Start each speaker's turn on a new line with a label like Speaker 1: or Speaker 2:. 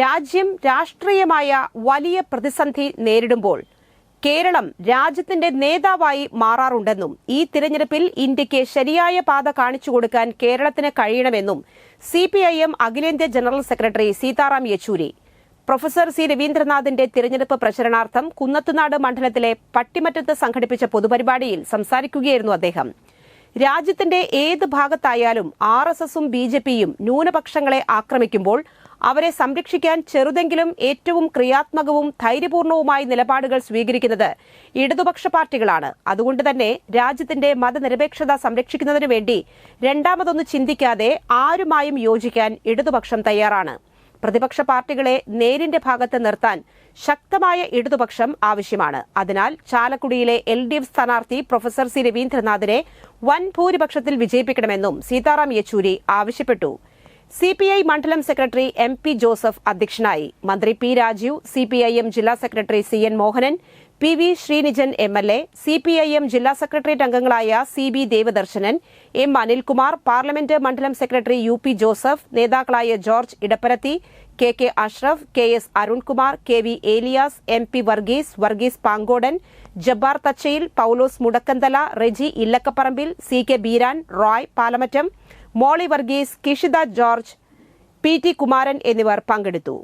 Speaker 1: രാജ്യം രാഷ്ട്രീയമായ വലിയ പ്രതിസന്ധി നേരിടുമ്പോൾ കേരളം രാജ്യത്തിന്റെ നേതാവായി മാറാറുണ്ടെന്നും ഈ തിരഞ്ഞെടുപ്പിൽ ഇന്ത്യക്ക് ശരിയായ പാത കാണിച്ചു കൊടുക്കാൻ കേരളത്തിന് കഴിയണമെന്നും സി പി ഐ എം അഖിലേന്ത്യാ general secretary Sitaram Yechury professor C രവീന്ദ്രനാഥിന്റെ തിരഞ്ഞെടുപ്പ് പ്രചരണാർത്ഥം കുന്നത്തുനാട് മണ്ഡലത്തിലെ പട്ടിമറ്റത്ത് സംഘടിപ്പിച്ച പൊതുപരിപാടിയിൽ സംസാരിക്കുകയായിരുന്നു അദ്ദേഹം രാജ്യത്തിന്റെ ഏത് ഭാഗത്തായാലും ആർ എസ് എസും ബി ജെ പിയും ന്യൂനപക്ഷങ്ങളെ ആക്രമിക്കുമ്പോൾ അവരെ സംരക്ഷിക്കാൻ ചെറുതെങ്കിലും ഏറ്റവും ക്രിയാത്മകവും ധൈര്യപൂർണവുമായ നിലപാടുകൾ സ്വീകരിക്കുന്നത് ഇടതുപക്ഷ പാർട്ടികളാണ് അതുകൊണ്ട് തന്നെ രാജ്യത്തിന്റെ മതനിരപേക്ഷത സംരക്ഷിക്കുന്നതിനു വേണ്ടി രണ്ടാമതൊന്ന് ചിന്തിക്കാതെ ആരുമായും യോജിക്കാൻ ഇടതുപക്ഷം തയ്യാറാണ് പ്രതിപക്ഷ പാർട്ടികളെ നേരിന്റെ ഭാഗത്ത് നിർത്താൻ ശക്തമായ ഇടതുപക്ഷം ആവശ്യമാണ് അതിനാൽ ചാലക്കുടിയിലെ എൽ ഡി എഫ് സ്ഥാനാർത്ഥി പ്രൊഫസർ സി രവീന്ദ്രനാഥിനെ വൻ ഭൂരിപക്ഷത്തിൽ വിജയിപ്പിക്കണമെന്നും സീതാറാം യെച്ചൂരി ആവശ്യപ്പെട്ടു സി പി ഐ മണ്ഡലം സെക്രട്ടറി എം പി ജോസഫ് അധ്യക്ഷനായി മന്ത്രി P Rajeev C P I M ജില്ലാ secretary C N Mohanan P V Sreenijan M L A C P I M ജില്ലാ സെക്രട്ടേറിയറ്റ് അംഗങ്ങളായ C B Devadarshanan M Anilkumar parliament മണ്ഡലം സെക്രട്ടറി യു പി ജോസഫ് നേതാക്കളായ George Edapparathi K K Ashraf K S Arunkumar K V Elias M P Varghese Varghese Pankodan Jabbar Thachayil Paulose Mudakkanthala Reji Illakkaparambil C K Beeran Roy Palamattam Molly Varghese Kishitha George P T Kumaran എന്നിവർ പങ്കെടുത്തു